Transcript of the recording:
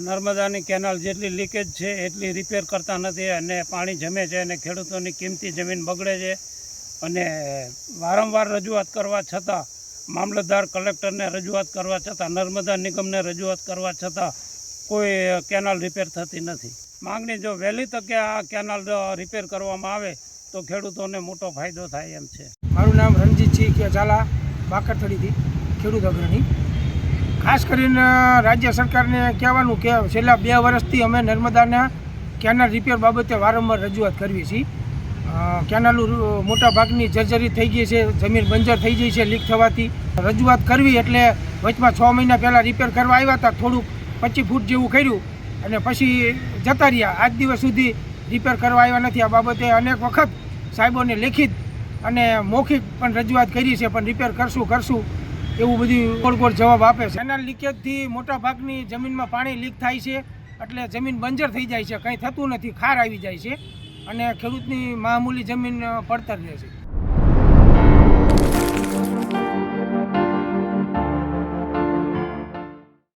નર્મદાની કેનાલ જેટલી લીકેજ છે, એટલી રિપેર કરતા નથી અને પાણી જમે છે અને ખેડૂતોની કિંમતી જમીન બગડે છે. અને વારંવાર રજૂઆત કરવા છતાં, મામલતદાર કલેક્ટરને રજૂઆત કરવા છતાં, નર્મદા નિગમને રજૂઆત કરવા છતાં કોઈ કેનાલ રિપેર થતી નથી. માંગણી જો વહેલી તકે આ કેનાલ રિપેર કરવામાં આવે, તો ખેડૂતોને મોટો ફાયદો થાય એમ છે. મારું નામ રણજીતસિંહ કે ઝાલા બાકરથડીથી, ખેડૂત અગ્રણી. ખાસ કરીને રાજ્ય સરકારને કહેવાનું કે છેલ્લા બે વર્ષથી અમે નર્મદાના કેનાલ રિપેર બાબતે વારંવાર રજૂઆત કરવી છીએ મોટા ભાગની જર્જરી થઈ ગઈ છે, જમીન બંજર થઈ ગઈ છે, લીક થવાથી. રજૂઆત કરવી એટલે વચમાં છ મહિના પહેલાં રિપેર કરવા આવ્યા હતા, થોડુંક પચીસ ફૂટ જેવું કર્યું અને પછી જતા રહ્યા. આજ દિવસ સુધી રિપેર કરવા આવ્યા નથી. આ બાબતે અનેક વખત સાહેબોને લેખિત અને મૌખિક પણ રજૂઆત કરી છે, પણ રિપેર કરશું કરશું. એવું બધું ગોળ ગોળ જવાબ આપે છે. એના લીકેજથી મોટા ભાગની જમીનમાં પાણી લીક થાય છે. એટલે જમીન બંજર થઈ જાય છે. કંઈ થતું નથી. ખાર આવી જાય છે. અને ખેડૂતની મામૂલી જમીન પડતર રહે છે.